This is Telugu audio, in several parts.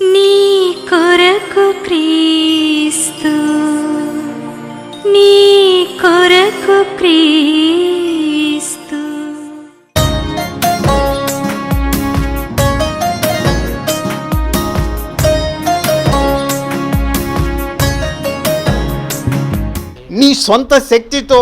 నీ కొరకు క్రీస్తు నీ కొరకు క్రీస్తు నీ సొంత శక్తితో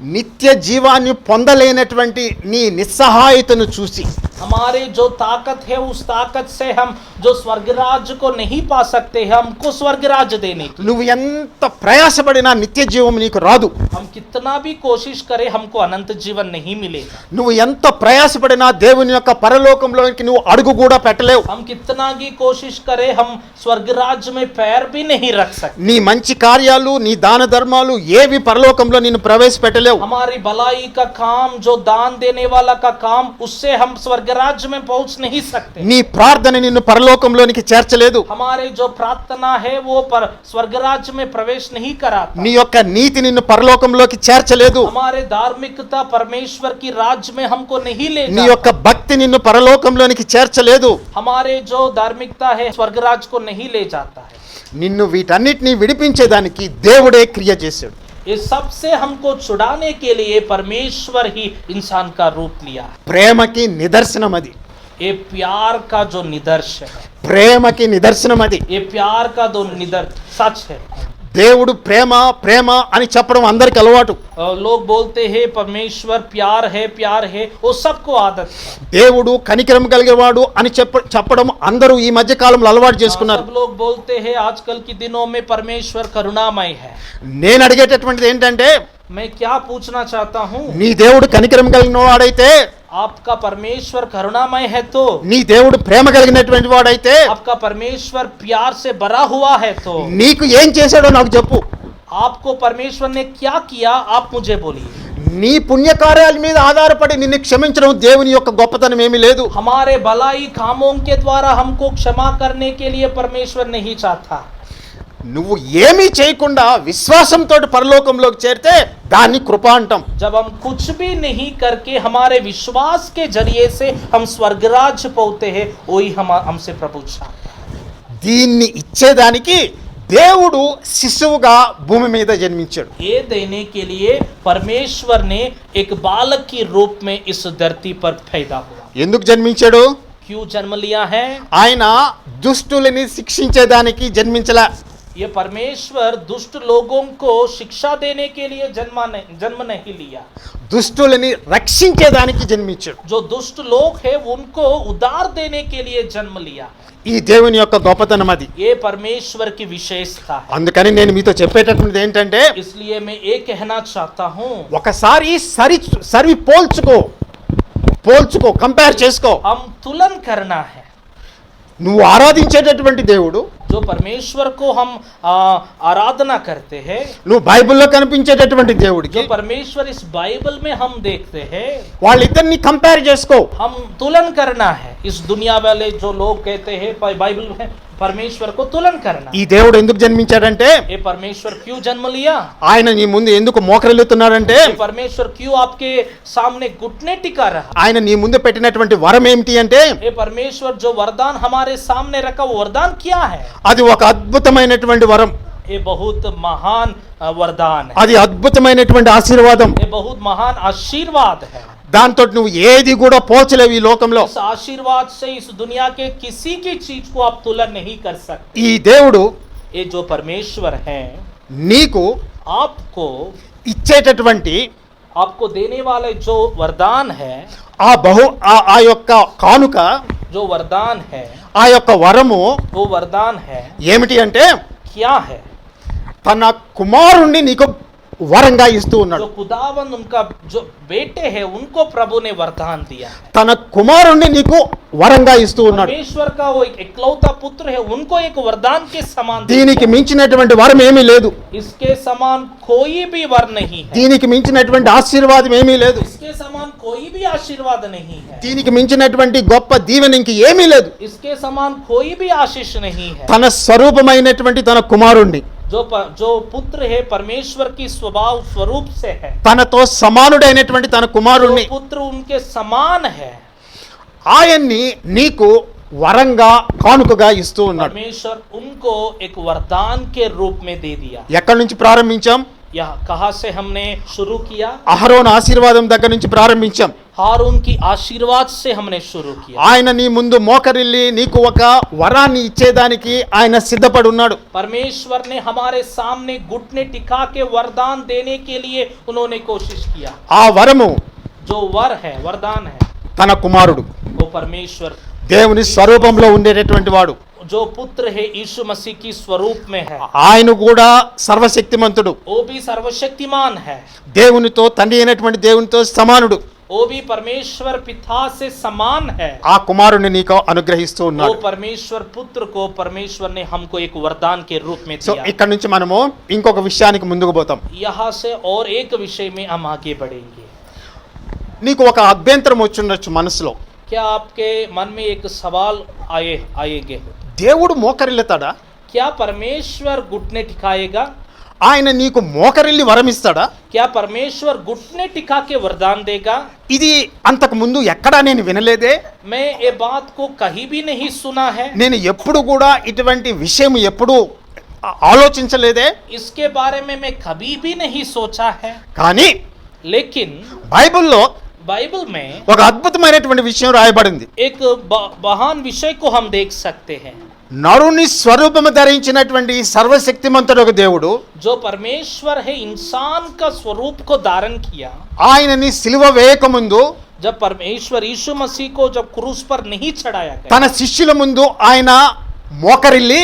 నిత్య జీవాన్ని పొందలేనటువంటి నీ నిస్సహాయతను చూసి हमारे जो ताकत है उस ताकत से हम जो स्वर्गराज को नहीं पा सकते हैं हमको स्वर्गराज देने की నువ్వు ఎంత ప్రయాసపడినా నిత్య జీవం నీకు రాదు हम कितना भी कोशिश करें हमको अनंत जीवन नहीं मिलेगा నువ్వు ఎంత ప్రయాసపడినా దేవుని యొక్క పరలోకంలోకి నువ్వు అడుగు కూడా పెట్టలేవు हम कितना भी कोशिश करें हम स्वर्गराज में पैर भी नहीं रख सकते నీ మంచి కార్యాలు నీ దాన ధర్మాలు ఏవి పరలోకంలో నిన్ను ప్రవేశపెట్టలేవు हमारी भलाई का काम जो दान देने वाला का काम उससे हम स्वर्गराज में पहुंच नहीं सकते నీ ప్రార్థన నిన్ను పరలోకంలోనికి చేర్చలేదు हमारे जो प्रार्थना है वो पर स्वर्गराज में प्रवेश नहीं कराता నీ యొక్క నీతి నిన్ను పరలోకంలోకి చేర్చలేదు हमारे धार्मिकता परमेश्वर की राज्य में हमको नहीं ले నీ जाता యొక్క భక్తి నిన్ను పరలోకంలోనికి చేర్చలేదు हमारे जो धार्मिकता है स्वर्गराज को नहीं ले जाता है నిన్ను వీటన్నిటిని విడిపించేదానికి దేవుడే క్రియ చేశాడు ये सबसे हमको छुड़ाने के लिए परमेश्वर ही इंसान का रूप लिया है ప్రేమకి నిదర్శనం అది ఏ ప్యార్ కా జో నిదర్శ ప్రేమకి నిదర్శనం అది. ఏ ప్యార్ కా దో నిదర్ సచ్ హే. దేవుడు ప్రేమ ప్రేమ అని చెప్పడం అందరికి అలవాటు. లోగ్ బోల్తే హే పరమేశ్వర్ ప్యార్ హే ప్యార్ హే ఓ సబ్కు ఆదత్. దేవుడు కనికరం కలిగేవాడు అని చెప్ప చెప్పడం అందరూ ఈ మధ్య కాలంలో అలవాటు చేసుకున్నారు. లోగ్ బోల్తే హే ఆజ్కల్కి దినో మే పరమేశ్వర్ కరుణామయ హే. నేను అడిగేటటువంటిది ఏంటంటే మే క్యా పూచనా చాహతా హూ? నీ దేవుడు కనికరం కలిగిన వాడైతే आपका परमेश्वर करुणामय है तो నీ దేవుడు ప్రేమ కలిగినటువంటి వాడైతే आपका परमेश्वर प्यार से भरा हुआ है तो నీకు ఏం చేశాడో నాకు చెప్పు आपको परमेश्वर ने क्या किया आप मुझे बोलिए నీ పుణ్యకార్యాల మీద ఆధారపడి నిన్ను క్షమించడం దేవుని యొక్క గొప్పతనం ఏమీ లేదు हमारे भलाई कामों के द्वारा हमको क्षमा करने के लिए परमेश्वर नहीं चाहता నువ్వు ఏమీ చేయకుండా విశ్వాసంతో పరలోకంలోకి చేరితే దాన్ని కృప అంటాం జబ్ హమ్ కుచ్ భీ నహీ కర్కే హమారే విశ్వాస్ కే జరియే సే హమ్ స్వర్గరాజ్ పౌతే హే ఓయి హమ హమ్సే ప్రభు దీన్ని ఇచ్చేదానికి దేవుడు శిశువుగా భూమి మీద జన్మించాడు. ఏ దేనే కే లియే పరమేశ్వర్ నే ఏక్ బాలక్కి రూప్ మే ఇస్ ధర్తీ పర్ ఫైదా ఎందుకు జన్మించాడు? క్యూ జన్మ లియా హై ఆయన దుష్టులని శిక్షించేదానికి జన్మించలా. ये परमेश्वर दुष्ट लोगों को शिक्षा देने के लिए जन्मा नहीं जन्म नहीं लिया దుష్టులని రక్షించేదానికి జన్మించాడు जो दुष्ट लोग हैं उनको उदार देने के लिए जन्म लिया ఈ దేవుని యొక్క గొప్పతనం అది ये परमेश्वर की विशेषता है అందుకని నేను మీతో చెప్పేటటువంటిది ఏంటంటే इसलिए मैं ये कहना चाहता हूँ ఒకసారి సరి సరి పోల్చుకో పోల్చుకో కంపేర్ చేసుకో हम तुलन करना है నువ్వు ఆరాధించేటటువంటి దేవుడు जो परमेश्वर को हम आ, आराधना करते हैं నువ్వు బైబిల్లో కనిపించేటటువంటి దేవుడికి जो परमेश्वर इस बाइबल में हम देखते हैं వాళ్ళిద్దరిని కంపేర్ చేసుకో हम तुलन करना है इस दुनिया वाले जो लोग कहते हैं प- बाइबल में परमेश्वर को तुलन करना ఈ దేవుడు ఎందుకు జన్మించాడంటే ये परमेश्वर क्यों जन्म लिया ఆయన నీ ముందు ఎందుకు మోకరిల్లుతున్నాడంటే ये परमेश्वर क्यों आपके सामने घुटने टिका रहा ఆయన నీ ముందు పెట్టినటువంటి వరం ఏమిటి అంటే ये परमेश्वर जो वरदान हमारे सामने रखा वो वरदान क्या है అది ఒక అద్భుతమైనటువంటి వరం ये बहुत महान अ, वरदान है అది అద్భుతమైనటువంటి ఆశీర్వాదం ये बहुत महान आशीर्वाद है దాంతో నువ్వు ఏది కూడా పోల్చలేవు ఈ లోకంలో इस आशीर्वाद से इस दुनिया के किसी की चीज को आप तुलन नहीं कर सकते ఈ దేవుడు ये जो परमेश्वर है నీకు आपको ఇచ్చేటటువంటి आपको देने वाले जो वरदान है ఆ బహు ఆ- ఆ యొక్క కానుక जो वरदान है ఆ యొక్క వరము వరదాన్ ఏమిటి అంటే క్యా హే తన కుమారుణ్ణి నీకు వరంగా ఇస్తూ ఉన్నాడు. ఖుదావన్ వరదాన్ తన కుమారుణ్ణి నీకు వరంగా ఇస్తూ ఉన్నాడు. ఈశ్వర్ కా పుత్ర వరదాన్ సమాన్ దీనికి మించినటువంటి వరం ఏమీ లేదు. ఇస్కే సమాన్ కోయి బి వర్ నహీ దీనికి మించినటువంటి ఆశీర్వాదం ఏమీ లేదు. ఇస్కే సమాన్ కోయి బి ఆశీర్వాద నహీ దీనికి మించినటువంటి గొప్ప దీవెన ఇంక ఏమీ లేదు. ఇస్కే సమాన్ కోయి బి ఆశీష్ నహీ తన స్వరూపమైనటువంటి తన కుమారుణ్ణి जो प, जो पुत्र है परमेश्वर की स्वभाव स्वरूप से है తనతో సమానుడైనటువంటి తన जो కుమారుణ్ణి पुत्र उनके समान है ఆయన్ని నీకు వరంగా కానుకగా ఇస్తూ ఉన్నాడు परमेश्वर उनको एक वरदान के रूप में दे दिया ఎక్కడి నుంచి ప్రారంభించాం यह कहाँ से हमने शुरू किया అహరోన్ ఆశీర్వాదం దగ్గర నుంచి ప్రారంభించాం హారూన్కి ఆశీర్వాద్ సే హమ్నే షురూ కియా. ఆయన నీ ముందు మోకరిల్లి నీకు ఒక వరాన్ని ఇచ్చేదానికి ఆయన సిద్ధపడి ఉన్నాడు పరమేశ్వర్ నే హమారే సామ్నే గుట్నే టికా కే వరదాన్ దేనే కే లియే ఉనోనే కోషిష్ కియా. ఆ వరము జో వర్ హై వరదాన్ హై. తన కుమారుడు. ఓ పరమేశ్వర్. దేవుని స్వరూపంలో ఉండేటటువంటి వాడు. जो पुत्र है यीशु मसीह की स्वरूप में है ఆయన కూడా సర్వశక్తిమంతుడు वो भी सर्वशक्तिमान है దేవునితో తండ్రి అయినటువంటి దేవునితో సమానుడు वो भी परमेश्वर पिता से समान है ఆ కుమారుని నీకు అనుగ్రహిస్తూ वो ఉన్నాడు परमेश्वर पुत्र को परमेश्वर ने हमको एक वरदान के रूप में సో दिया ఇక్కడ నుంచి మనము ఇంకొక విషయానికి ముందుకు పోతాం यहाँ से और एक विषय में हम आगे बढ़ेंगे నీకు ఒక అభ్యంతరం వచ్చుండొచ్చు మనసులో क्या आपके मन में एक सवाल आए आएंगे దేవుడు మోకరిల్లుతాడా? క్యా పరమేశ్వర్ గుట్నే కాయగా ఆయన నీకు మోకరిల్లి వరమిస్తాడా? క్యా పరమేశ్వర్ గుట్నే కాకే వరదాన్ దేగా? ఇది అంతకు ముందు ఎక్కడా నేను వినలేదే. మే ఏ బాత్ కో కహీ భీ నహీ సునా హై. నేను ఎప్పుడు కూడా ఇటువంటి విషయం ఎప్పుడు ఆలోచించలేదే. ఇస్కే బారే మే మే కబీ బి నహి సోచా హై. కానీ లేకిన్ బైబిల్లో बाइबल में ఒక అద్భుతమైనటువంటి విషయం రాయబడింది एक ब- महान विषय को हम देख सकते हैं నరుని స్వరూపము ధరించినటువంటి సర్వశక్తిమంతుడు ఒక దేవుడు जो परमेश्वर है इंसान का स्वरूप को धारण किया ఆయనని సిలువ వేయకముందు जब परमेश्वर यीशु मसीह को जब क्रूस पर नहीं चढ़ाया गया తన శిష్యుల ముందు ఆయన మోకరిల్లి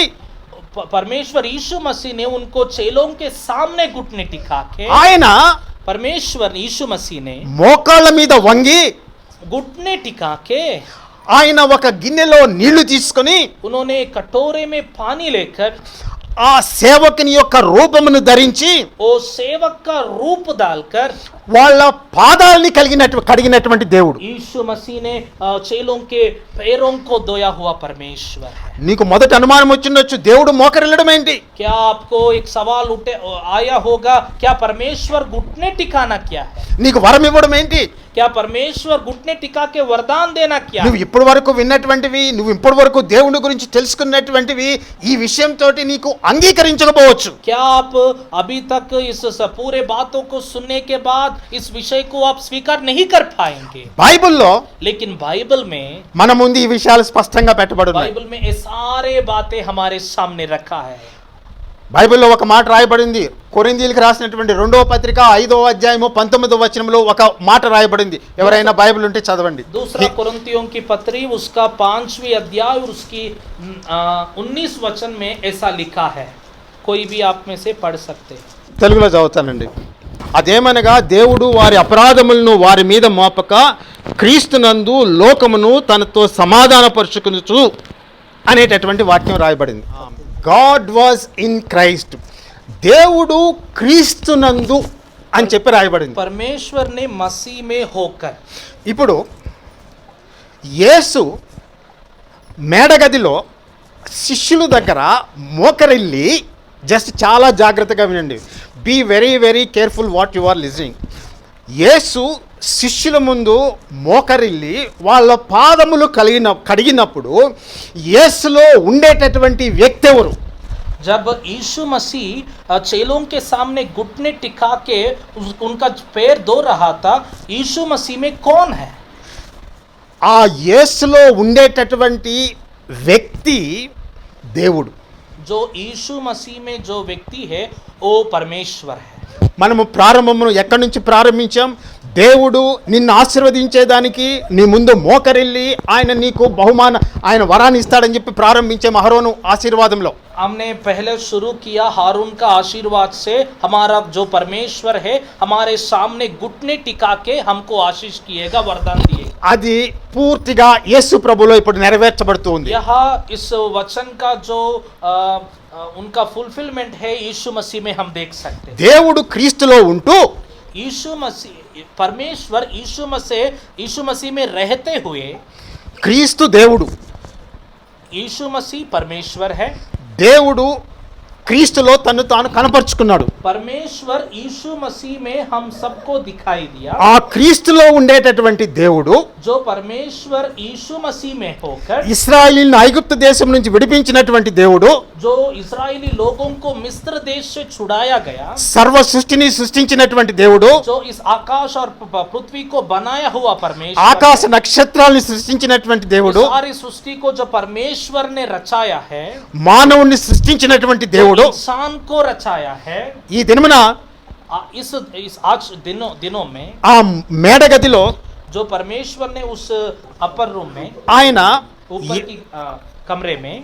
प- परमेश्वर यीशु मसीह ने उनको चेलों के सामने घुटने टिका के ఆయన परमेश्वर यीशु मसीह ने మోకాళ్ళ మీద వంగి घुटने टिका के ఆయన ఒక గిన్నెలో నీళ్లు తీసుకొని उन्होंने कटोरे में पानी लेकर ఆ సేవకుని యొక్క రూపమును ధరించి ఓ సేవక రూపు దాల్కర్ వాళ్ళ పాదాలని కలిగినట్టు కడిగినటువంటి దేవుడు. యేసు మసీనే చేలోంకే దోయా హువా పరమేశ్వర్. నీకు మొదట అనుమానం వచ్చిండొచ్చు దేవుడు మోకరిల్లడం ఏంటి? క్యా ఆప్కో ఎక్ సవాల్ ఆయా హోగా? క్యా పరమేశ్వర్ గుట్నే టికానా క్యా? నీకు వరం ఇవ్వడం ఏంటి? క్యా పరమేశ్వర్ గుట్నే టికాకే వరదాన్ దేనా క్యా? నువ్వు ఇప్పటి వరకు విన్నటువంటివి నువ్వు ఇప్పటి వరకు దేవుని గురించి తెలుసుకున్నటువంటివి ఈ విషయంతో నీకు అంగీకరించకపోవచ్చు क्या आप अभी तक इस स- पूरे बातों को सुनने के बाद इस विषय को आप स्वीकार नहीं कर पाएंगे బైబిల్లో लेकिन बाइबल में మన ముందు ఈ విషయాలు స్పష్టంగా పెట్టబడి ఉన్నాయి बाइबल में ये सारे बातें हमारे सामने रखा है బైబిల్లో ఒక మాట రాయబడింది కొరిందీలకు రాసినటువంటి రెండవ పత్రిక ఐదవ అధ్యాయము పంతొమ్మిదవ వచనంలో ఒక మాట రాయబడింది ఎవరైనా బైబిల్ ఉంటే చదవండి दूसरा कुरंतियों की पत्री उसका पांचवी अध्याय और उसकी उन्नीस वचन में ऐसा लिखा है कोई भी आप में से पढ़ सकते हैं తెలుగులో చదువుతానండి అదేమనగా దేవుడు వారి అపరాధములను వారి మీద మోపక క్రీస్తునందు లోకమును తనతో సమాధానపరుచుకునుచు అనేటటువంటి వాక్యం రాయబడింది God was in Christ. దేవుడు క్రీస్తునందు అని చెప్పి రాయబడింది. పరమేశ్వర్ని మసీమే హోకర్. ఇప్పుడు యేసు మేడగదిలో శిష్యుల దగ్గర మోకరిల్లి జస్ట్ చాలా జాగ్రత్తగా వినండి. Be very very careful what you are listening యేసు శిష్యుల ముందు మోకరిల్లి వాళ్ళ పాదములు కలిగిన కడిగినప్పుడు యేసులో ఉండేటటువంటి వ్యక్తి ఎవరు जब यीशु मसीह अ, चेलों के सामने घुटने टिका के उस, उनका पैर धो रहा था यीशु मसीह में कौन है ఆ యేసులో ఉండేటటువంటి వ్యక్తి దేవుడు जो यीशु मसीह में जो व्यक्ति है वो परमेश्वर है మనము ప్రారంభమును ఎక్కడి నుంచి ప్రారంభించాం? దేవుడు నిన్ను ఆశీర్వదించేదానికి నీ ముందు మోకరిల్లి ఆయన నీకు బహుమాన ఆయన వరాన్ని ఇస్తాడని చెప్పి ప్రారంభించే మహరోను ఆశీర్వాదంలో हमने पहले शुरू किया हारून का आशीर्वाद से हमारा जो परमेश्वर है हमारे सामने घुटने टिका के हमको आशीष किएगा वरदान दिएगा అది పూర్తిగా యేసు ప్రభులో ఇప్పుడు నెరవేర్చబడుతూ ఉంది यहाँ इस वचन का जो अ, अ, उनका फुलफिलमेंट है यीशु मसीह में हम देख सकते हैं దేవుడు క్రీస్తులో ఉంటూ यीशु मसीह परमेश्वर यीशु मसीह यीशु मसीह में रहते हुए క్రీస్తు దేవుడు यीशु मसीह परमेश्वर है దేవుడు క్రీస్తులో తను తాను కనపరుచుకున్నాడు परमेश्वर यीशु मसीह में हम सबको दिखाई दिया ఆ క్రీస్తులో ఉండేటటువంటి దేవుడు जो परमेश्वर यीशु मसीह में होकर ఇస్రాయిల్ని ఐగుప్తు దేశం నుంచి విడిపించినటువంటి దేవుడు जो इजरायली लोगों को मिस्र देश से छुड़ाया गया సర్వ సృష్టిని సృష్టించినటువంటి దేవుడు जो इस आकाश और प- पृथ्वी को बनाया हुआ परमेश्वर ఆకాశ నక్షత్రాల్ని సృష్టించినటువంటి దేవుడు इस सारी सृष्टि को जो परमेश्वर ने रचाया है మానవుణ్ణి సృష్టించినటువంటి जो దేవుడు इंसान को रचाया है ఈ దినమున आ- इस इस आज दिनों दिनों में ఆ మేడగదిలో जो परमेश्वर ने उस अपर रूम में ఆయన ऊपर की आ, कमरे में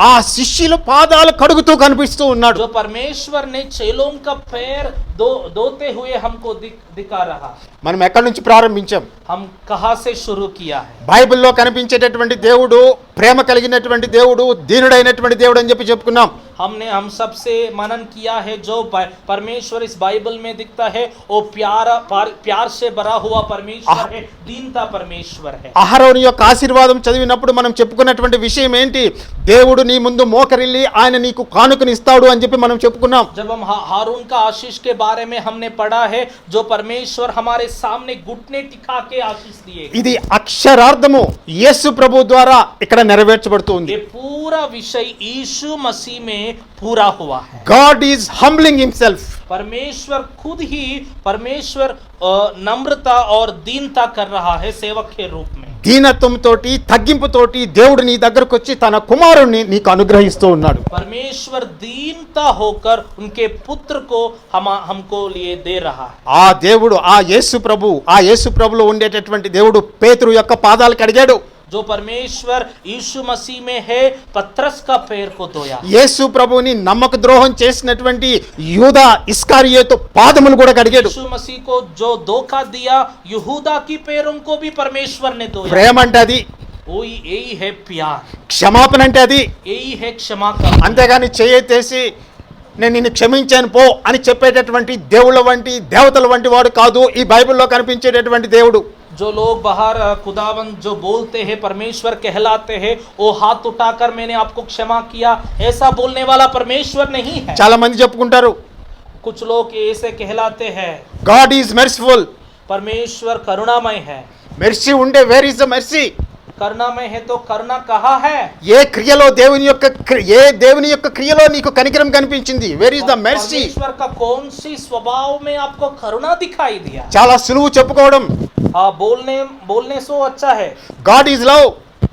ఆ శిష్యుల పాదాలు కడుగుతూ కనిపిస్తూ ఉన్నాడు जो परमेश्वर ने चेलों का पैर दो धोते हुए हमको दिख, दिखा रहा है మనం ఎక్కడి నుంచి ప్రారంభించాం हम कहाँ से शुरू किया है బైబిల్లో కనిపించేటటువంటి దేవుడు ప్రేమ కలిగినటువంటి దేవుడు దీనుడైనటువంటి దేవుడు అని చెప్పి చెప్పుకున్నాం हमने हम सबसे मनन किया है जो प- परमेश्वर इस बाइबल में दिखता है वो प्यारा पार- प्यार से भरा हुआ परमेश्वर है दीनता परमेश्वर है అహరోని యొక్క ఆశీర్వాదం చదివినప్పుడు మనం చెప్పుకున్నటువంటి విషయం ఏంటి దేవుడు నీ ముందు మోకరిల్లి ఆయన నీకు కానుకని ఇస్తాడు అని చెప్పి మనం చెప్పుకున్నాం जब हम हा- हारून का आशीष के बारे में हमने पढ़ा है जो परमेश्वर हमारे सामने घुटने टिका के आशीष दिए ఇది అక్షరార్థము యేసు ప్రభు ద్వారా ఇక్కడ నెరవేర్చబడుతుంది ये पूरा विषय यीशु मसीह में पूरा हुआ है గాడ్ ఈజ్ హంబ్లింగ్ హిమ్సెల్ఫ్ परमेश्वर खुद ही परमेश्वर अ, नम्रता और दीनता कर रहा है सेवक के रूप में దీనత్వంతోటి తగ్గింపుతోటి దేవుడు నీ దగ్గరకు వచ్చి తన కుమారుణ్ణి నీకు అనుగ్రహిస్తూ ఉన్నాడు परमेश्वर दीनता होकर उनके पुत्र को हम हमको लिए दे रहा है ఆ దేవుడు ఆ యేసు ప్రభు ఆ యేసు ప్రభులో ఉండేటటువంటి దేవుడు పేతురు యొక్క పాదాలు కడిగాడు जो परमेश्वर यीशु मसीह में है पत्रस का पैर को धोया యేసు ప్రభుని నమ్మక ద్రోహం చేసినటువంటి యూదా ఇస్కారియేతు పాదములు కూడా కడిగాడు यीशु मसीह को जो धोखा दिया यहूदा की पैरों को भी परमेश्वर ने धोया ప్రేమ అంటే అది वही यही है प्यार క్షమాపణ అంటే అది यही है क्षमा का అంతేగాని చేయెత్తేసి నేను నిన్ను క్షమించాను పో అని చెప్పేటటువంటి దేవుళ్ళ వంటి దేవతల వంటి వాడు కాదు ఈ బైబిల్లో కనిపించేటటువంటి దేవుడు जो लोग बाहर अ, खुदावंद जो बोलते हैं परमेश्वर कहलाते हैं वो हाथ उठाकर मैंने आपको क्षमा किया ऐसा बोलने वाला परमेश्वर नहीं है చాలా మంది చెప్పుకుంటారు कुछ लोग ऐसे कहलाते हैं గాడ్ ఈజ్ మెర్సిఫుల్ परमेश्वर करुणामय है మెర్సీ ఉండే వేర్ ఇస్ ద మెర్సీ కరుణమయ హేతో కరుణ కహా హై ఏ క్రియలో దేవుని యొక్క ఏ దేవుని యొక్క క్రియలో నీకు కనికరం కనిపించింది వేర్ ఇస్ ద మెర్సీ ఈశ్వర్ కా కౌన్ సి స్వభావ్ మే ఆప్కో కరుణ దిఖాయి దియా చాలా సులువు చెప్పుకోవడం ఆ బోల్నే బోల్నే సో అచ్చా హై గాడ్ ఇస్ లవ్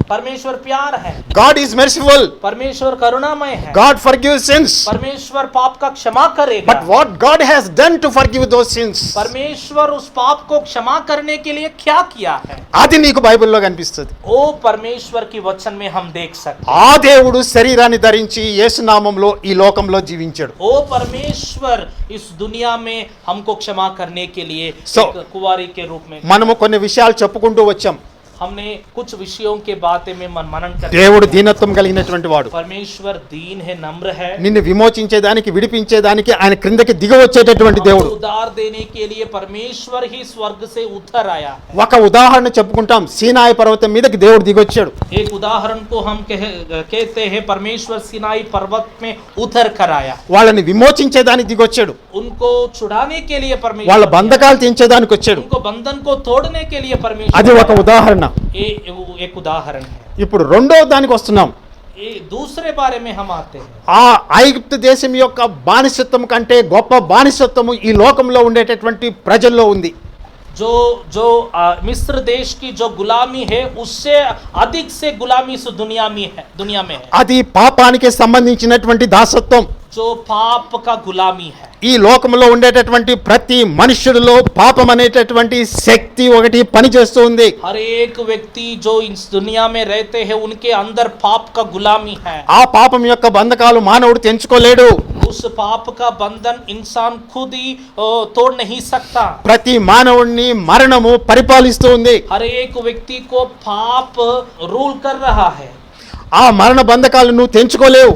परमेश्वर प्यार है గాడ్ ఈజ్ మెర్సిఫుల్ परमेश्वर करुणामय है గాడ్ ఫర్ గివ్ సిన్స్ परमेश्वर पाप का क्षमा करेगा but what God has done to forgive those sins परमेश्वर उस पाप को क्षमा करने के लिए क्या किया है అది నీకు బైబిల్లో కనిపిస్తుంది वो परमेश्वर की वचन में हम देख सकते हैं ఆ దేవుడు శరీరాన్ని ధరించి యేసునామంలో ఈ లోకంలో జీవించాడు वो परमेश्वर इस दुनिया में हमको क्षमा करने के लिए So- एक कुंवारी के रूप में మనము కొన్ని విషయాలు చెప్పుకుంటూ వచ్చాం हमने कुछ विषयों के बातें में मन मनन कर దేవుడు దీనత్వం కలిగినటువంటి వాడు परमेश्वर दीन है नम्र है నిన్ను విమోచించేదానికి విడిపించేదానికి ఆయన క్రిందకి దిగ వచ్చేటటువంటి हमको దేవుడు उदार देने के लिए परमेश्वर ही स्वर्ग से उतर आया है ఒక ఉదాహరణ చెప్పుకుంటాం సీనాయి పర్వతం మీదకి దేవుడు దిగొచ్చాడు एक उदाहरण को हम कह, कहते हैं परमेश्वर सिनाई पर्वत में उतर कर आया వాళ్ళని విమోచించేదానికి దిగొచ్చాడు उनको छुड़ाने के लिए వాళ్ళ परमेश्वर బంధకాలు తెంచేదానికి వచ్చాడు उनको बंधन को तोड़ने के लिए అది परमेश्वर ఒక ఉదాహరణ ये वो एक उदाहरण है ఇప్పుడు రెండో దానికి వస్తున్నాం ये दूसरे बारे में हम आते हैं ఆ ఐగుప్తు దేశం యొక్క బానిసత్వం కంటే గొప్ప బానిసత్వము ఈ లోకంలో ఉండేటటువంటి ప్రజల్లో ఉంది जो जो आ, मिस्र देश की जो गुलामी है उससे अधिक से गुलामी इस दुनिया में है दुनिया में है అది పాపానికి సంబంధించినటువంటి దాసత్వం जो पाप का गुलामी है ఈ లోకంలో ఉండేటటువంటి ప్రతి మనుష్యుడిలో పాపం అనేటటువంటి శక్తి ఒకటి పనిచేస్తూ ఉంది हर एक व्यक्ति जो इस दुनिया में रहते हैं उनके अंदर पाप का गुलामी है ఆ పాపం యొక్క బంధకాలు మానవుడు తెంచుకోలేడు उस पाप का बंधन इंसान खुद ही ओ, तोड़ नहीं सकता ప్రతి మానవుణ్ణి మరణము పరిపాలిస్తూ ఉంది हर एक व्यक्ति को पाप रूल कर रहा है ఆ మరణ బంధకాలు నువ్వు తెంచుకోలేవు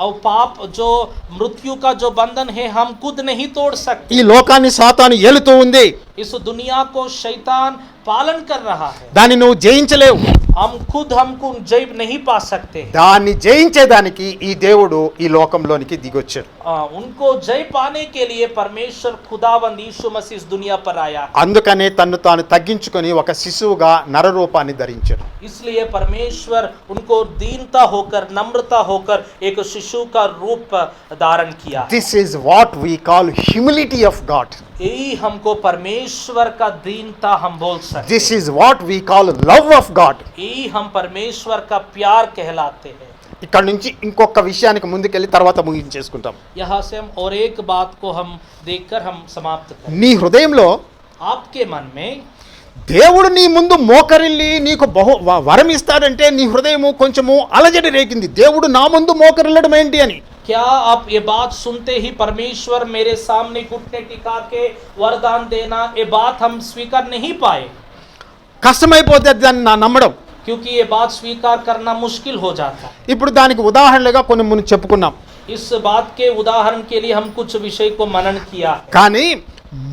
और पाप जो मृत्यु का जो बंधन है हम खुद नहीं तोड़ सकते ఈ లోకాన్ని సాతాను ఏలుతూ ఉంది इस दुनिया को शैतान पालन कर रहा है దాన్ని నువ్వు జయించలేవు हम खुद हमको जय नहीं पा सकते हैं। దాన్ని జయించేదానికి ఈ దేవుడు ఈ లోకంలోనికి దిగొచ్చాడు आ, उनको जय पाने के लिए परमेश्वर खुदावंद यीशु मसीह इस दुनिया पर आया అందుకనే తన్ను తాను తగ్గించుకొని ఒక శిశువుగా నరరూపాన్ని ధరించాడు इसलिए परमेश्वर उनको दीनता होकर नम्रता होकर एक शिशु का रूप धारण किया this is what we call humility of God यही हमको परमेश्वर का दीनता हम बोल सकते this is what we call love of God यही हम परमेश्वर का प्यार कहलाते हैं ఇక్కడ నుంచి ఇంకొక విషయానికి ముందుకెళ్ళి తర్వాత ముగించేసుకుంటాం यहाँ से हम और एक बात को हम देखकर हम समाप्त करें నీ హృదయంలో आपके मन में దేవుడు నీ ముందు మోకరిల్లి నీకు బహు వ- వరం ఇస్తాడంటే నీ హృదయము కొంచెము అలజడి రేగింది దేవుడు నా ముందు మోకరిల్లడం ఏంటి అని क्या आप ये बात सुनते ही परमेश्वर मेरे सामने घुटने टिका के वरदान देना ये बात हम स्वीकार नहीं पाए కష్టమైపోతే దాన్ని నా నమ్మడం क्योंकि ये बात स्वीकार करना मुश्किल हो जाता है ఇప్పుడు దానికి ఉదాహరణలుగా కొన్ని మనం చెప్పుకున్నాం इस बात के उदाहरण के लिए हम कुछ विषय को मनन किया కానీ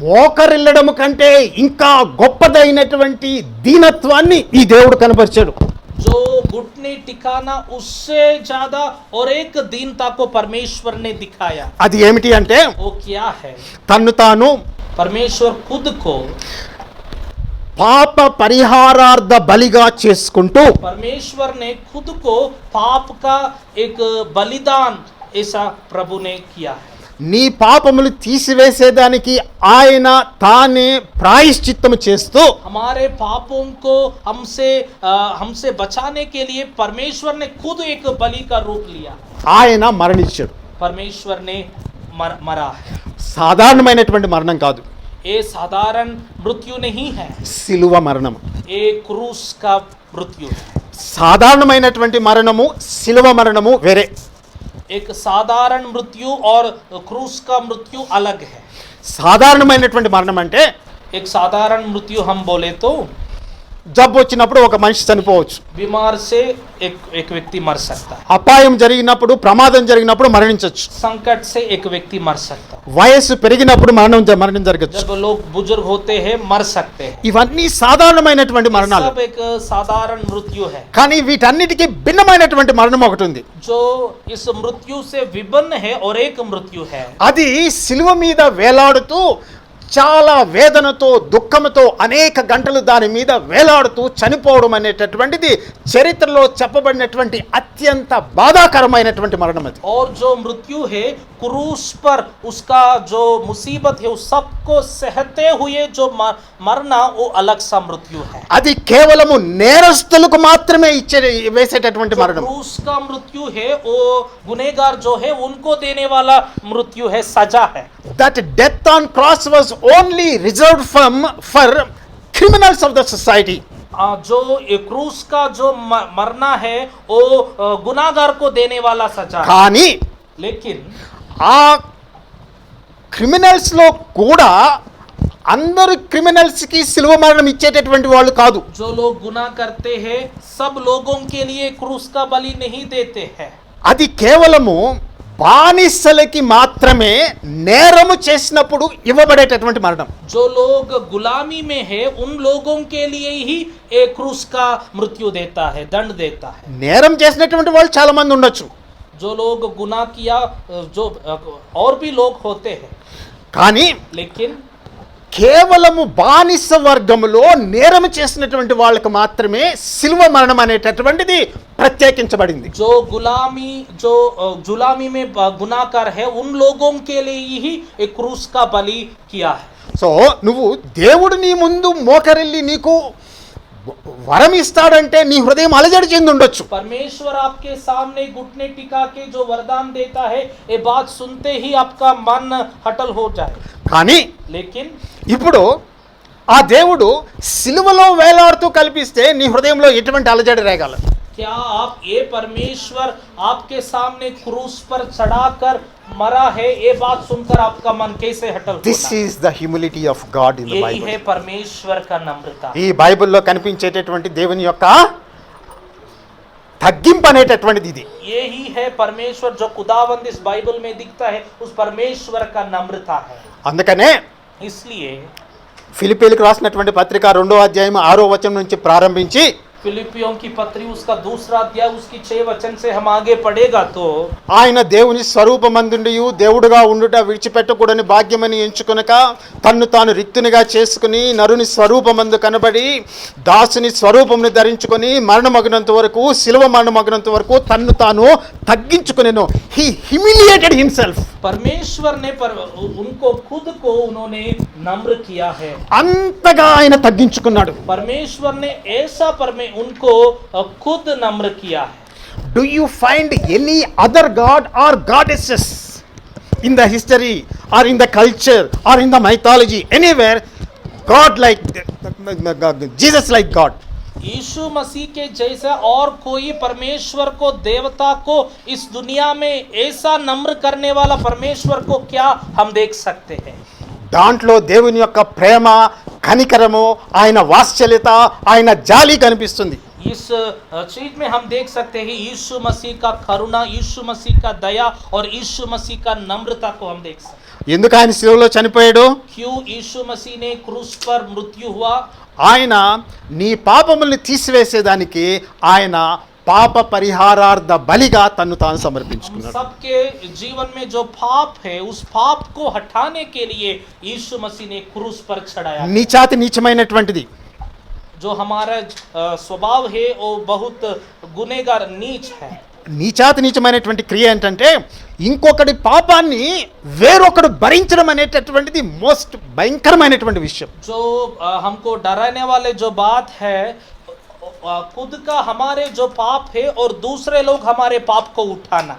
మోకరిల్లడం కంటే ఇంకా గొప్పదైనటువంటి దీనత్వాన్ని ఈ దేవుడు కనపరిచాడు जो घुटने टिकाना उससे ज्यादा और एक दीनता को परमेश्वर ने दिखाया అది ఏమిటి అంటే वो क्या है తన్ను తాను परमेश्वर खुद को పాప పరిహారార్థ బలిగా చేసుకుంటూ परमेश्वर ने खुद को पाप का एक बलिदान ऐसा प्रभु ने किया है నీ పాపములు తీసివేసేదానికి ఆయన తానే ప్రాయశ్చిత్తము చేస్తూ हमारे पापों को हमसे अ, हमसे बचाने के लिए परमेश्वर ने खुद एक बलि का रूप लिया ఆయన మరణించాడు परमेश्वर ने मर, मरा है సాధారణమైనటువంటి మరణం కాదు ये साधारण मृत्यु नहीं है సిలువ మరణం ये क्रूस का मृत्यु है సాధారణమైనటువంటి మరణము సిలువ మరణము వేరే एक साधारण मृत्यु और क्रूस का मृत्यु अलग है సాధారణమైనటువంటి మరణం అంటే एक साधारण मृत्यु हम बोले तो జబ్బు వచ్చినప్పుడు ఒక మనిషి చనిపోవచ్చు बीमार से एक एक व्यक्ति मर सकता है అపాయం జరిగినప్పుడు ప్రమాదం జరిగినప్పుడు మరణించవచ్చు संकट से एक व्यक्ति मर सकता है వయస్సు పెరిగినప్పుడు మరణం జ- మరణం జరగచ్చు जब लोग बुजुर्ग होते हैं मर सकते हैं ఇవన్నీ సాధారణమైనటువంటి మరణాలు सब एक साधारण मृत्यु है కానీ వీటన్నిటికీ భిన్నమైనటువంటి మరణం ఒకటి ఉంది जो इस मृत्यु से विभिन्न है और एक मृत्यु है అది సిలువ మీద వేలాడుతూ చాలా వేదనతో దుఃఖంతో అనేక గంటలు దాని మీద వేలాడుతూ చనిపోవడం అనేటటువంటిది చరిత్రలో చెప్పబడినటువంటి అత్యంత బాధాకరమైనటువంటి మరణం అది और जो मृत्यु है क्रूस पर उसका जो मुसीबत है उस सबको सहते हुए जो मर- मरना वो अलग सा मृत्यु है అది కేవలము నేరస్తులకు మాత్రమే ఇచ్చే వేసేటటువంటి जो మరణం क्रूस का मृत्यु है वो गुनेगार जो है उनको देने वाला मृत्यु है सजा है that death on cross was only reserved from for criminals of the society आ, जो ये क्रूस का जो म- मरना है वो अ, गुनाहगार को देने वाला सजा है కానీ लेकिन ఆ క్రిమినల్స్లో కూడా అందరు క్రిమినల్స్కి సిలువ మరణం ఇచ్చేటటువంటి వాళ్ళు కాదు जो लोग गुनाह करते हैं सब लोगों के लिए क्रूस का बलि नहीं देते हैं అది కేవలము బానిసలకి మాత్రమే నేరము చేసినప్పుడు ఇవ్వబడేటటువంటి మరణం. జో లోగ్ గులామీ మే హే ఉన్ లోగోం కే లియే హి ఏ క్రూస్ కా మృత్యు దేతా హై దండ్ దేతా హై. నేరం చేసినటువంటి వాళ్ళు చాలా మంది ఉండొచ్చు. జో లోగ్ గునా కియా జో ఔర్ బి లోగ్ హోతే హై. కానీ లేకిన్ కేవలము బానిస వర్గములో నేరం చేసినటువంటి వాళ్ళకు మాత్రమే సిల్వ మరణం అనేటటువంటిది ప్రత్యేకించబడింది. జో గులామీ జో గులామీ మే గుణాకార్ హే ఉన్ లోగోం కే లియే ఏ క్రూస్ కా బలి కియా సో నువ్వు దేవుడు నీ ముందు మోకరిల్లి నీకు వరం ఇస్తాడంటే నీ హృదయం అలజడి చెంది ఉండొచ్చు. పరమేశ్వర్ ఆప్కే సామ్నే గుట్నే టికాకే జో వరదాన్ దేతా హై ఏ బాత్ సున్తే హి ఆప్కా మన్ హటల్ హో జాయే కానీ లేకిన్ ఇప్పుడు ఆ దేవుడు సిలువలో వేలాడుతూ కల్పిస్తే నీ హృదయంలో ఎటువంటి అలజడి రేగలదు क्या आप ये परमेश्वर आपके सामने क्रूस पर चढ़ाकर मरा है ये बात सुनकर आपका मन कैसे हटल దిస్ होता है? Is the humility of God in the यही బైబిల్ है परमेश्वर का नम्रता ఈ బైబిల్లో కనిపించేటటువంటి దేవుని యొక్క తగ్గింపు అనేటటువంటిది ఇది यही है परमेश्वर जो खुदावंद इस बाइबल में दिखता है उस परमेश्वर का नम्रता है అందుకనే इसलिए ఫిలిపీలకు రాసినటువంటి పత్రిక రెండో అధ్యాయం ఆరో వచనం నుంచి ప్రారంభించి फिलिपियों की पत्री उसका दूसरा अध्याय उसकी छह वचन से हम आगे पढ़ेगा तो ఆయన దేవుని స్వరూపమందుండియు దేవుడుగా ఉండుట విడిచిపెట్టకూడని భాగ్యమని ఎంచుకొనక తన్ను తాను రిక్తునిగా చేసుకుని నరుని స్వరూపమందు కనబడి దాసుని స్వరూపమును ధరించుకొని మరణమగినంత వరకు శిలువ మరణమగినంత వరకు తన్ను తాను తగ్గించుకునేను హీ హ్యూమిలియేటెడ్ హిమ్సెల్ఫ్ परमेश्वर ने पर उनको खुद को उन्होंने नम्र किया है అంతగా ఆయన తగ్గించుకున్నాడు परमेश्वर ने ऐसा परमे उनको अ, खुद नम्र किया है do you find any other God or goddesses in the history or in the culture or in the mythology anywhere God like Jesus like God यीशु मसीह के जैसा और कोई परमेश्वर को देवता को इस दुनिया में ऐसा नम्र करने वाला परमेश्वर को क्या हम देख सकते हैं దాంట్లో దేవుని యొక్క ప్రేమ కనికరము ఆయన వాత్సల్యత ఆయన జాలి కనిపిస్తుంది इस अ, चीज में हम देख सकते हैं यीशु मसीह का करुणा यीशु मसीह का दया और यीशु मसीह का नम्रता को हम देख सकते हैं ఎందుకు ఆయన శిలువలో చనిపోయాడు क्यों यीशु मसीह ने क्रूस पर मृत्यु हुआ ఆయన నీ పాపముల్ని తీసివేసేదానికి ఆయన పాప పరిహారార్థ బలిగా తన్ను తాను సమర్పించుకున్నాడు. సబ్కే జీవన్ మే జో పాప్ హై ఉస్ పాప్ కో హటానే కే లియే యేసు మసీహ్ నే క్రూస్ పర్ చడాయా నీచాతి నీచమైనటువంటిది జో హమారా స్వభావ్ హై ఓ బహుత్ గునేగార్ నీచ్ హై నీచాతి నీచమైనటువంటి క్రియ ఏంటంటే ఇంకొకటి పాపాన్ని వేరొకడు భరించడం అనేటటువంటిది మోస్ట్ భయంకరమైనటువంటి విషయం జో హమ్కో డరానే వాలే జో బాత్ హై खुद का हमारे जो पाप है और दूसरे लोग हमारे पाप को उठाना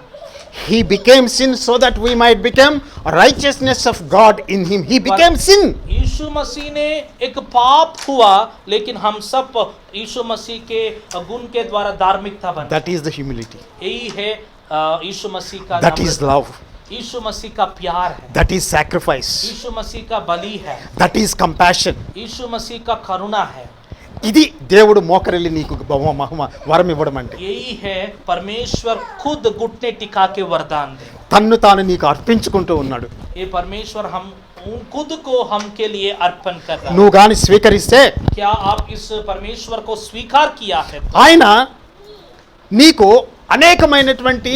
He became sin so that we might become righteousness of God in him. He became sin. यीशु मसीह ने एक पाप हुआ लेकिन हम सब यीशु मसीह के गुण के द्वारा धार्मिकता बने That is the humility. यही है यीशु मसीह का That is love. यीशु मसीह का प्यार है that is sacrifice Yeshu Masih का बलि है that is compassion Yeshu Masih का करुणा है ఇది దేవుడు మోకరిల్లి నీకు బహుమ మహమ వరం ఇవ్వడం అంటే यही है परमेश्वर खुद घुटने टिका के वरदान दे తన్ను తాను నీకు అర్పించుకుంటూ ఉన్నాడు ये परमेश्वर हम उन खुद को हम के लिए अर्पण कर रहा है నువ్వు కానీ స్వీకరిస్తే क्या आप इस परमेश्वर को स्वीकार किया है ఆయన నీకు అనేకమైనటువంటి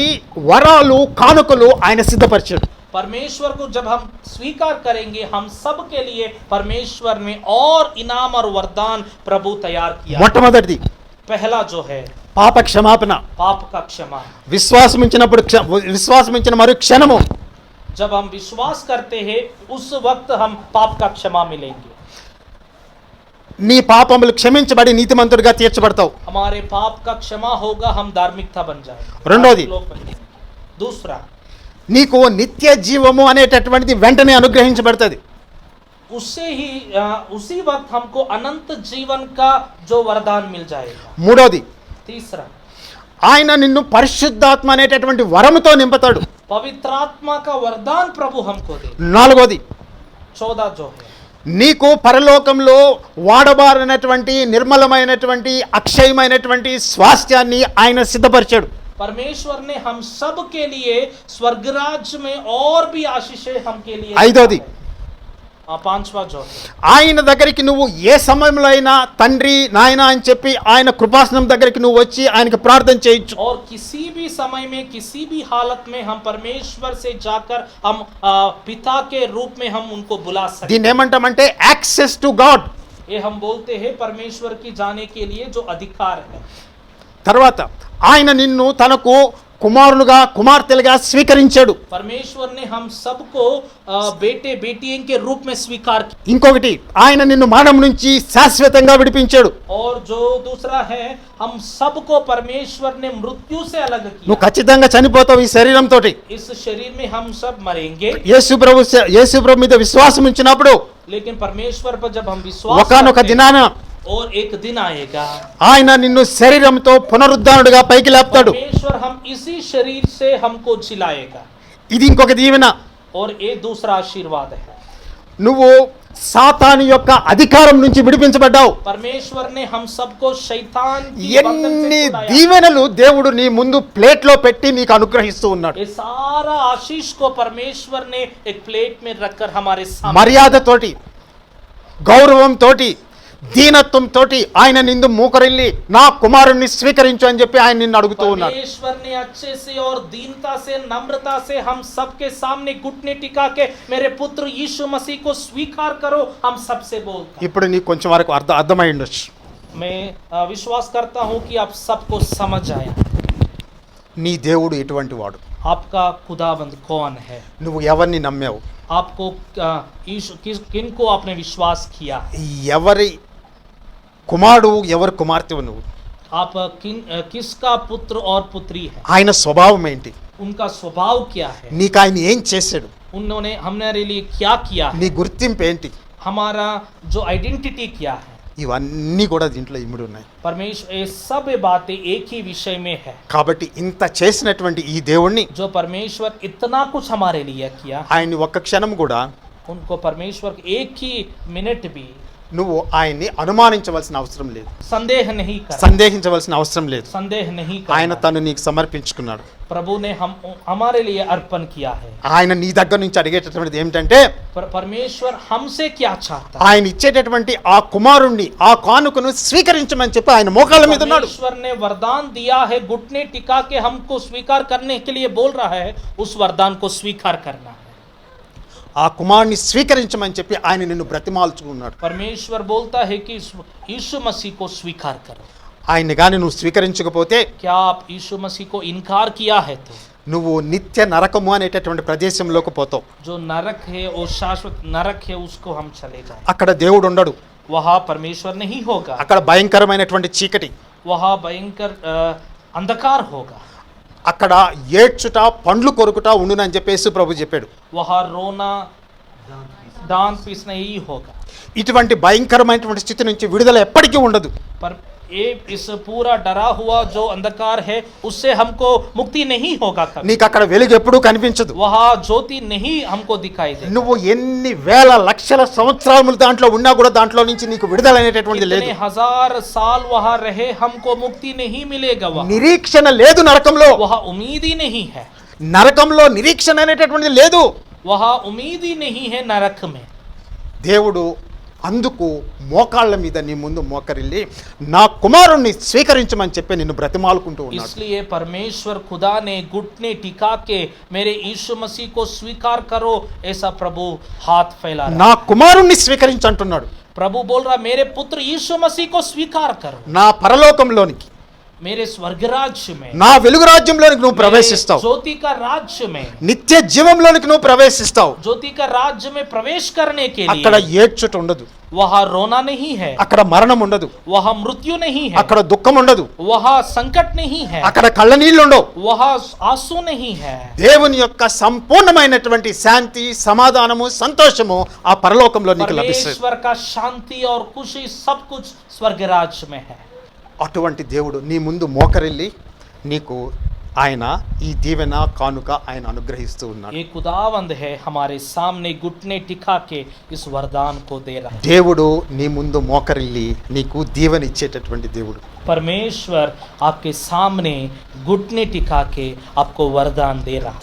వరాలు కానుకలు ఆయన సిద్ధపరిచాడు परमेश्वर को जब हम स्वीकार करेंगे हम सब के लिए परमेश्वर ने और इनाम और वरदान प्रभु तैयार किया మొట్టమొదటిది पहला जो है పాప క్షమాపణ पाप का क्षमा విశ్వాసం ఇచ్చినప్పుడు క్ష- విశ్వాసం ఇచ్చిన మరు క్షణము जब हम विश्वास करते हैं उस वक्त हम पाप का क्षमा मिलेंगे నీ పాపములు క్షమించబడి నీతిమంతుడిగా తీర్చబడతావు हमारे पाप का क्षमा होगा हम धार्मिकता बन जाएंगे రెండోది. लोग बन जाएंगे। दूसरा నీకు నిత్య జీవము అనేటటువంటిది వెంటనే అనుగ్రహించబడుతుంది उससे ही अ, उसी वक्त हमको अनंत जीवन का जो वरदान मिल जाएगा మూడోది तीसरा ఆయన నిన్ను పరిశుద్ధాత్మ అనేటటువంటి వరముతో నింపుతాడు पवित्रात्मा का वरदान प्रभु हमको दे నాలుగోది चौदह जो है నీకు పరలోకంలో వాడబారినటువంటి నిర్మలమైనటువంటి అక్షయమైనటువంటి స్వాస్థ్యాన్ని ఆయన సిద్ధపరిచాడు परमेश्वर ने हम सब के लिए स्वर्गराज में और भी आशीषें हम के लिए ఐదోది हाँ, पांचवा जो है ఆయన దగ్గరికి నువ్వు ఏ సమయంలో అయినా తండ్రి నాయన అని చెప్పి ఆయన కృపాసనం దగ్గరికి నువ్వు వచ్చి ఆయనకు ప్రార్థన చేయొచ్చు और किसी भी समय में किसी भी हालत में हम परमेश्वर से जाकर हम आ, पिता के रूप में हम उनको बुला सकते దీన్ని ఏమంటామంటే యాక్సెస్ టు గాడ్ ये हम बोलते हैं परमेश्वर की जाने के लिए जो अधिकार है తర్వాత ఆయన నిన్ను తనకు కుమారులుగా కుమార్తెలుగా స్వీకరించాడు. పరమేశ్వర్ హమ్ బేటే బేటియం రూప్ మే స్వీకార్ ఇంకొకటి ఆయన నిన్ను మానం నుంచి శాశ్వతంగా విడిపించాడు. ఔర్ జో దూసరా హై హమ్ సబ్ కో పరమేశ్వర్ నే మృత్యు సే అలగ్ కియా నువ్వు ఖచ్చితంగా చనిపోతావు ఈ శరీరం తోటి. ఇస్ శరీర్ మే హమ్ సబ్ మరేంగే యేసు ప్రభు యేసు ప్రభు మీద విశ్వాసం ఉంచినప్పుడు లేకిన్ పరమేశ్వర్ పర్ జబ్ హమ్ విశ్వాస్ ఒకనొక దినాన ఆయన నిన్ను శరీరంతో పునరుద్ధానుడుగా పైకి లేపుతాడు. ఇది ఇంకొక దీవెన. నువ్వు సాతాని యొక్క అధికారం నుంచి విడిపించబడ్డావు. సబ్కో ఎన్ని దీవెనలు దేవుడు నీ ముందు ప్లేట్లో పెట్టి నీకు అనుగ్రహిస్తూ ఉన్నాడు. సారా ఆశీష్ కో ప్లేట్ మర్యాద తోటి గౌరవం తోటి దీనత్వంతో ఆయన నిందు మూకరిల్లి నా కుమారుణ్ణి స్వీకరించు అని చెప్పి ఆయన నిన్ను అడుగుతూ ఉన్నాడు परमेश्वर ने अच्छे से और दीनता से नम्रता से हम सबके सामने घुटने टिका के मेरे पुत्र यीशु मसीह को स्वीकार करो हम सबसे बोलते हैं। ఇప్పుడు నీకు కొంచెం వరకు అర్థం అర్థమై ఉండొచ్చు मैं अ, विश्वास करता हूं कि आप सबको समझ आया నీ దేవుడు ఎటువంటి వాడు आपका खुदाबंद कौन है నువ్వు ఎవరిని నమ్మావు आपको अ, यीशु किस किन को आपने विश्वास किया ఎవరి కుమారుడు ఎవరి కుమార్తెవు నువ్వు आप अ, किन अ, किसका पुत्र और पुत्री है ఆయన స్వభావం ఏంటి उनका स्वभाव क्या है నీకు ఆయన ఏం చేశాడు उन्होंने हमारे लिए क्या किया है నీ గుర్తింపు ఏంటి हमारा जो आइडेंटिटी क्या है ఇవన్నీ కూడా దీంట్లో ఇమిడి ఉన్నాయి परमेश्वर ये सब बातें एक ही विषय में है కాబట్టి ఇంత చేసినటువంటి ఈ దేవుణ్ణి जो परमेश्वर इतना कुछ हमारे लिए किया ఆయన్ని ఒక్క క్షణం కూడా उनको परमेश्वर के एक ही मिनट भी నువ్వు ఆయన్ని అనుమానించవలసిన అవసరం లేదు. సందేహ సందేహించవలసిన అవసరం లేదు. సందేహ ఆయన తను నీకు సమర్పించుకున్నాడు. ప్రభునే హమారే లియే అర్పణ కియా హై. ఆయన నీ దగ్గర నుంచి అడిగేటటువంటిది ఏమిటంటే పరమేశ్వర్ హంసే క్యా ఆయన ఇచ్చేటటువంటి ఆ కుమారుణ్ణి ఆ కానుకను స్వీకరించమని చెప్పి ఆయన మోకాల మీద ఉన్నాడు. నే వరదాన్ దియా హై గుట్నే టికా కే హమ్కో స్వీకార్ కర్నే కే లియే బోల్ రహా హై ఉస్ వరదాన్ కో స్వీకార్ కర్నా. ఆ కుమారుని స్వీకరించమని చెప్పి ఆయన నిన్ను బ్రతిమాల్చుకున్నాడు परमेश्वर बोलता है कि इस- यीशु मसीह को स्वीकार करो ఆయన్ని కానీ నువ్వు స్వీకరించకపోతే क्या आप यीशु मसीह को इनकार किया है तो నువ్వు నిత్య నరకము అనేటటువంటి ప్రదేశంలోకి పోతావు जो नरक है वो शाश्वत नरक है उसको हम चले जाए అక్కడ దేవుడు ఉండడు वहाँ परमेश्वर नहीं होगा అక్కడ భయంకరమైనటువంటి చీకటి वहाँ भयंकर अ, अंधकार होगा అక్కడ ఏడ్చుట పండ్లు కొరుకుట ఉండునని చెప్పేసి ప్రభు చెప్పాడు. ఇటువంటి భయంకరమైనటువంటి స్థితి నుంచి విడుదల ఎప్పటికీ ఉండదు. డరా జో అంధకార్ హే ముక్తి నహీ నీకు అక్కడ వెలుగు ఎప్పుడు కనిపించదు. వహా జ్యోతి నహీ నువ్వు ఎన్ని వేల లక్షల సంవత్సరాలు దాంట్లో ఉన్నా కూడా దాంట్లో నుంచి నీకు విడుదల అనేటటువంటిది లేదు. హజార్ సాల్ వహా రహే హమ్కో ముక్తి నహీ మిలేగా నిరీక్షణ లేదు నరకంలో. వహా ఉమీదీ నహీ హై నరకంలో నిరీక్షణ అనేటటువంటిది లేదు. వహా ఉమీదీ నహీ హై నరకమే దేవుడు అందుకు మోకాళ్ళ మీద నీ ముందు మోకరిల్లి నా కుమారుణ్ణి స్వీకరించమని చెప్పి నిన్ను బ్రతిమాలుకుంటూ ఉన్నాడు इसलिए परमेश्वर खुदा ने घुटने टिका के मेरे यीशु मसीह को स्वीकार करो ऐसा प्रभु हाथ फैला रहा నా కుమారుణ్ణి స్వీకరించంటున్నాడు प्रभु बोल रहा मेरे पुत्र यीशु मसीह को स्वीकार करो నా పరలోకంలోనికి मेरे स्वर्ग राज्य में నా వెలుగు రాజ్యంలోనికి నువ్వు मेरे ప్రవేశిస్తావు ज्योति का राज्य में నిత్య జీవంలోనికి నువ్వు ప్రవేశిస్తావు ज्योति का राज्य में प्रवेश करने के అక్కడ लिए ఏడ్చుట ఉండదు वहाँ रोना नहीं है అక్కడ మరణం ఉండదు वहाँ मृत्यु नहीं है అక్కడ దుఃఖం ఉండదు वहाँ संकट नहीं है అక్కడ కళ్ళ నీళ్ళు ఉండవు वहाँ आंसू नहीं है దేవుని యొక్క సంపూర్ణమైనటువంటి శాంతి సమాధానము సంతోషము ఆ పరలోకంలో నీకు లభిస్తుంది परमेश्वर का शांति और खुशी सब कुछ स्वर्ग राज्य में है అటువంటి దేవుడు నీ ముందు మోకరిల్లి నీకు ఆయన ఈ దీవెన కానుక ఆయన అనుగ్రహిస్తూ ఉన్నాడు. ఈ కుదావంద్ హే హమారే సామ్నే గుట్నే టికాకే ఇస్ వరదాన్ కో దేరా. దేవుడు నీ ముందు మోకరిల్లి నీకు దీవెన ఇచ్చేటటువంటి దేవుడు. పరమేశ్వర్ ఆకే సామ్నే గుట్నే టికాకే ఆప్కో వరదాన్ దేరా.